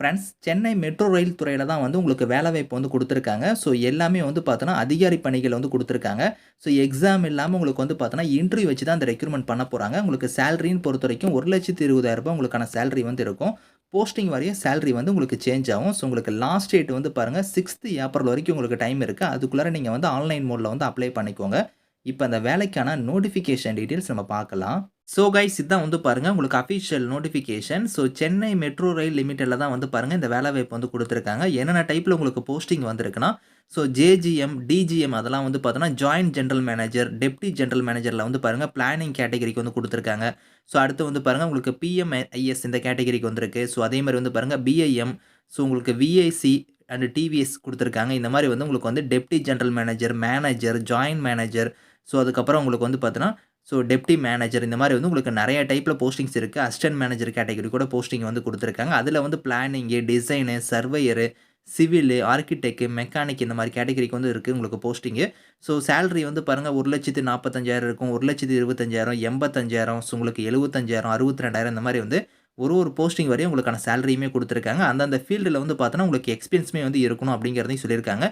Friends Chennai metro ரயில் துறையில் தான் வந்து உங்களுக்கு வேலைவாய்ப்பு வந்து கொடுத்துருக்காங்க ஸோ எல்லாமே வந்து பார்த்தோன்னா, அதிகாரி பணிகள் வந்து கொடுத்துருக்காங்க ஸோ எக்ஸாம் இல்லாமல் உங்களுக்கு வந்து பார்த்தோன்னா, இன்டர்வியூ வச்சு தான் இந்த ரெக்ரூட்மெண்ட் பண்ண போகிறாங்க உங்களுக்கு சேலரின்னு ஒரு ரூ. 1,20,000 உங்களுக்கான சேலரி வந்து இருக்கும். போஸ்டிங் வரைய சேலரி வந்து உங்களுக்கு சேஞ்ச் ஆகும். ஸோ உங்களுக்கு லாஸ்ட் டேட் வந்து பாருங்கள் சிக்ஸ்த்து ஏப்ரல் வரைக்கும் உங்களுக்கு டைம் இருக்குது அதுக்குள்ளார நீங்கள் வந்து ஆன்லைன் மோடில் வந்து அப்ளை பண்ணிக்கோங்க. இப்போ அந்த வேலைக்கான நோட்டிஃபிகேஷன் டீட்டெயில்ஸ் நம்ம பார்க்கலாம். ஸோ கைஸ் இதுதான் வந்து பாருங்கள் உங்களுக்கு official notification. So Chennai metro rail லிமிடெட்ல தான் வந்து பாருங்கள் இந்த வேலைவாய்ப்பு வந்து கொடுத்துருக்காங்க என்னென்ன டைப்பில் உங்களுக்கு போஸ்டிங் வந்திருக்குன்னா, ஸோ ஜேஜிஎம், டிஜிஎம் அதெல்லாம் வந்து பார்த்தோன்னா, joint general manager, deputy general மேனேஜரில் வந்து பாருங்க பிளானிங் கேட்டகரிக்கு வந்து கொடுத்துருக்காங்க ஸோ அடுத்து வந்து பாருங்கள் உங்களுக்கு பிஎம்ஐஎஸ் இந்த கேட்டகரிக்கு வந்திருக்கு. ஸோ அதே மாதிரி வந்து பாருங்கள் பிஐஎம், ஸோ உங்களுக்கு விஐசி அண்ட் டிவிஎஸ் கொடுத்துருக்காங்க இந்த மாதிரி வந்து உங்களுக்கு வந்து deputy general manager, manager, joint manager, so அதுக்கப்புறம் உங்களுக்கு வந்து பார்த்தோன்னா, ஸோ டெப்டி மேனேஜர் இந்த மாதிரி வந்து உங்களுக்கு நிறைய டைப்பில் போஸ்டிங்ஸ் இருக்குது அசிஸ்டன்ட் மேனேஜர் கேட்டகரி கூட போஸ்டிங் வந்து கொடுத்துருக்காங்க அதில் வந்து planning, design, surveyor, civil, architect mechanic இந்த மாதிரி கேட்டகரிக்கு வந்து இருக்குது உங்களுக்கு போஸ்டிங்கு. ஸோ சேலரி வந்து பாருங்க 1,45,000 இருக்கும். 1,20,000, 85,000 ஸோ உங்களுக்கு 75,000, 62,000 இந்த மாதிரி வந்து ஒரு ஒரு போஸ்டிங் வரையும் உங்களுக்கான சேலரியுமே கொடுத்துருக்காங்க அந்தந்த ஃபீல்டில் வந்து பார்த்தோன்னா, உங்களுக்கு எக்ஸ்பீரியன்ஸுமே வந்து இருக்கணும் அப்படிங்கிறதையும் சொல்லியிருக்காங்க.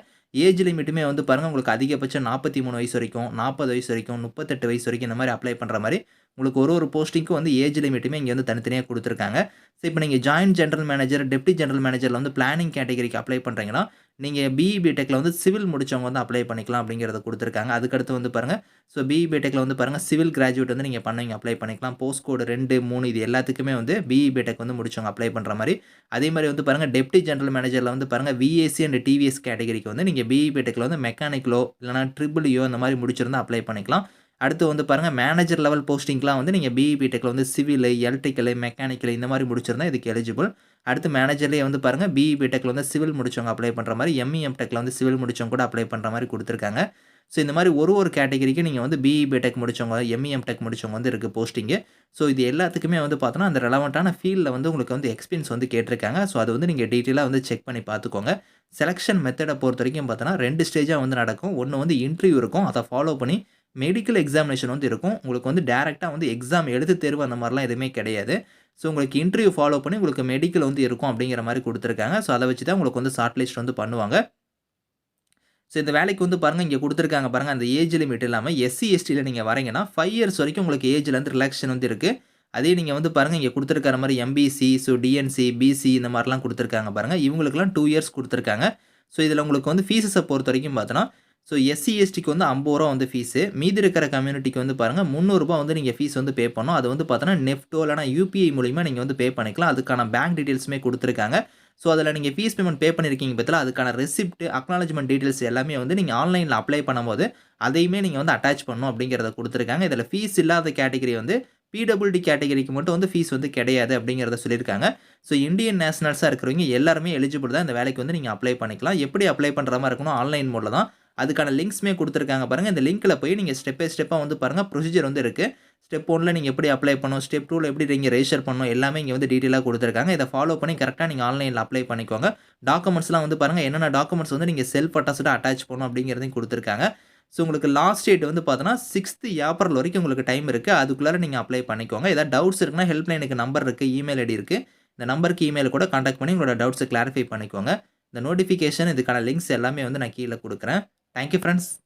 ஏஜ் லிமிட்டுமே வந்து பாருங்கள் உங்களுக்கு அதிகபட்சம் 43 வயசு வரைக்கும், 40 வயசு வரைக்கும், 38 வயசு வரைக்கும் இந்த மாதிரி அப்ளை பண்ணுற மாதிரி உங்களுக்கு ஒரு ஒரு போஸ்டிங்க்கும் வந்து ஏஜ் லிமிட்டுமே இங்கே வந்து தனித்தனியாக கொடுத்துருக்காங்க. ஸோ இப்போ நீங்கள் joint general manager, deputy general மேனேஜரில் வந்து பிளானிங் கேட்டகரிக்கு அப்ளை பண்ணுறீங்கன்னா நீங்கள் பிஇ, பிடெக்ல வந்து சிவில் முடிச்சவங்க வந்து அப்ளை பண்ணிக்கலாம் அப்படிங்கிறத கொடுத்துருக்காங்க அதுக்கடுத்து வந்து பாருங்க, ஸோ பிஇ, பிடெக்ல வந்து பாருங்கள் சிவில் கிராஜுவேட் வந்து நீங்கள் பண்ணுவீங்க அப்ளை பண்ணிக்கலாம். போஸ்ட் கோடு ரெண்டு மூணு இது எல்லாத்துக்குமே வந்து பிஇ, பிடெக் வந்து முடிச்சவங்க அப்ளை பண்ணுற மாதிரி அதே மாதிரி வந்து பாருங்க டெப்டி ஜென்ரல் மேனேஜரில் வந்து பாருங்கள் விஏசி அண்ட் டிவிஎஸ் கேட்டகரிக்கு வந்து நீங்கள் பிஇ, பிடெக்ல வந்து மெக்கானிக்கலோ இல்லைனா ட்ரிபிள் இயோ இந்த முடிச்சிருந்தால் அப்ளை பண்ணிக்கலாம். அடுத்து வந்து பாருங்க மேனேஜர் லெவல் போஸ்டிங்கெலாம் வந்து நீங்கள் பிஇபி டெக்கில் வந்து சிவில் எலக்ட்ரிக்கலு, மெக்கானிக்கல் இந்த மாதிரி முடிச்சிருந்தா இதுக்கு எலிஜிபிள். அடுத்து மேனேஜர்லேயே வந்து பாருங்கள் பிஇபி டெக்கில் வந்து சிவில் முடிச்சவங்க அப்ளை பண்ணுற மாதிரி எம்இஎம் டெக்கில் வந்து சிவில் முடிச்சவங்க கூட அப்ளை பண்ணுற மாதிரி கொடுத்துருக்காங்க ஸோ இந்த மாதிரி ஒரு ஒரு கேட்டகரிக்கு நீங்கள் வந்து பிஇபி டெக் முடிச்சவங்க, எம்இஎம் டெக் முடிச்சவங்க வந்து இருக்குது போஸ்டிங்கு. ஸோ இது எல்லாத்துக்குமே வந்து பார்த்தோன்னா, அந்த ரெலவெண்ட்டான ஃபீல்டில் வந்து உங்களுக்கு வந்து எக்ஸ்பீரியன்ஸ் வந்து கேட்டிருக்காங்க. ஸோ அது வந்து நீங்கள் டீட்டெயிலாக வந்து செக் பண்ணி பார்த்துக்கோங்க. செலெக்ஷன் மெத்தடை பொறுத்த வரைக்கும் பார்த்தோன்னா, ரெண்டு ஸ்டேஜாக வந்து நடக்கும். ஒன்று வந்து இன்டர்வியூ இருக்கும். அதை ஃபாலோ பண்ணி மெடிக்கல் எக்ஸாமினேஷன் வந்து இருக்கும். உங்களுக்கு வந்து டேரெக்டாக வந்து எக்ஸாம் எழுத்து தேர்வு அந்த மாதிரிலாம் எதுவுமே கிடையாது. ஸோ உங்களுக்கு இன்டர்வியூ ஃபாலோ பண்ணி உங்களுக்கு மெடிக்கல் வந்து இருக்கும் அப்படிங்கிற மாதிரி கொடுத்துருக்காங்க ஸோ அதை வச்சு தான் உங்களுக்கு வந்து ஷார்ட் லிஸ்ட் வந்து பண்ணுவாங்க. ஸோ இந்த வேலைக்கு வந்து பாருங்கள் இங்கே கொடுத்துருக்காங்க பாருங்கள் அந்த ஏஜ் லிமிட் இல்லாமல் எஸ்சி, எஸ்டியில் நீங்கள் வரீங்கன்னா ஃபைவ் இயர்ஸ் வரைக்கும் உங்களுக்கு ஏஜ்லேருந்து வந்து வந்து இருக்குது அதே நீங்கள் வந்து பாருங்கள் இங்கே கொடுத்துருக்கிற மாதிரி எம்பிசி, ஸோ டிஎன்சி, பிசி இந்த மாதிரிலாம் கொடுத்துருக்காங்க பாருங்கள் இவங்களுக்கெல்லாம் டூ இயர்ஸ் கொடுத்துருக்காங்க ஸோ இதில் உங்களுக்கு வந்து ஃபீஸஸை பொறுத்த வரைக்கும் பார்த்தோன்னா, ஸோ எஸ்சி, எஸ்டிக்கு வந்து ஐம்பது ரூபா வந்து ஃபீஸு. மீதி இருக்கிற கம்யூனிட்டிக்கு வந்து பாருங்க ரூ. 300 வந்து நீங்கள் ஃபீஸ் வந்து பே பண்ணணும். அது வந்து பார்த்தோன்னா, நெஃப்டோ இல்லைனா யூபிஐ மூலிமா நீங்கள் வந்து பே பண்ணிக்கலாம். அதுக்கான பேங்க் டீட்டெயில்ஸுமே கொடுத்துருக்காங்க ஸோ அதில் நீங்கள் ஃபீஸ் பேமெண்ட் பே பண்ணியிருக்கீங்க பார்த்தீங்களா, அதுக்கான ரெசிப்ட், அக்னாலஜ்மெண்ட் டீட்டெயில்ஸ் எல்லாமே வந்து நீங்கள் ஆன்லைனில் அப்ளை பண்ணும்போது, அதையுமே நீங்கள் வந்து அட்டாச் பண்ணணும் அப்படிங்கிறத கொடுத்துருக்காங்க இதில் ஃபீஸ் இல்லாத கேட்டகரி வந்து பிடபிள்யூடி கேட்டகரிக்கு மட்டும் வந்து ஃபீஸ் வந்து கிடையாது அப்படிங்கிறத சொல்லியிருக்காங்க. ஸோ இந்தியன் நேஷனல்ஸாக இருக்கிறவங்க எல்லாருமே எலிஜிபிள் தான் இந்த வேலைக்கு வந்து நீங்கள் அப்ளை பண்ணிக்கலாம். எப்படி அப்ளை பண்ணுற மாதிரி இருக்கணும் ஆன்லைன் மூலம் தான். அதுக்கான லிங்க்ஸுமே கொடுத்துருக்காங்க பாருங்கள் இந்த லிங்க்கில் போய் நீங்கள் ஸ்டெப் பை ஸ்டெப்பாக வந்து பாருங்கள் ப்ரொசீஜர் வந்து இருக்குது ஸ்டெப் 1ல நீங்கள் எப்படி அப்ளை பண்ணணும், ஸ்டெப் டூவில் எப்படி நீங்கள் ரெஜிஸ்டர் பண்ணணும்? எல்லாமே இங்கே வந்து டீட்டெயிலாக கொடுத்துருக்காங்க. இதை ஃபாலோ பண்ணி கரெக்டாக நீங்கள் ஆன்லைனில் அப்ளை பண்ணிக்கோங்க. டாக்குமெண்ட்ஸ்லாம் வந்து பாருங்கள் என்னென்ன டாக்குமெண்ட்ஸ் வந்து நீங்கள் செல்ஃப் அட்டஸ்டடா அட்டாச் பண்ணணும் அப்படிங்கிறதையும் கொடுத்துருக்காங்க. ஸோ உங்களுக்கு லாஸ்ட் டேட் வந்து பார்த்தோன்னா, சிக்ஸ்த்து ஏப்ரல் வரைக்கும் உங்களுக்கு டைம் இருக்குது அதுக்குள்ளார நீங்கள் அப்ளை பண்ணிக்கோங்க. ஏதாவது டவுட்ஸ் இருக்குன்னா ஹெல்ப்லைனுக்கு நம்பர் இருக்குது இமெயில் ஐடி இருக்குது இந்த நம்பருக்கு இமெயில் கூட கான்டாக்ட் பண்ணி உங்களோட டவுட்ஸை கிளாரிஃபை பண்ணிக்கோங்க. இந்த நோட்டிஃபிகேஷன் இதுக்கான லிங்க்ஸ் எல்லாமே வந்து நான் கீழே கொடுக்குறேன். Thank you, friends.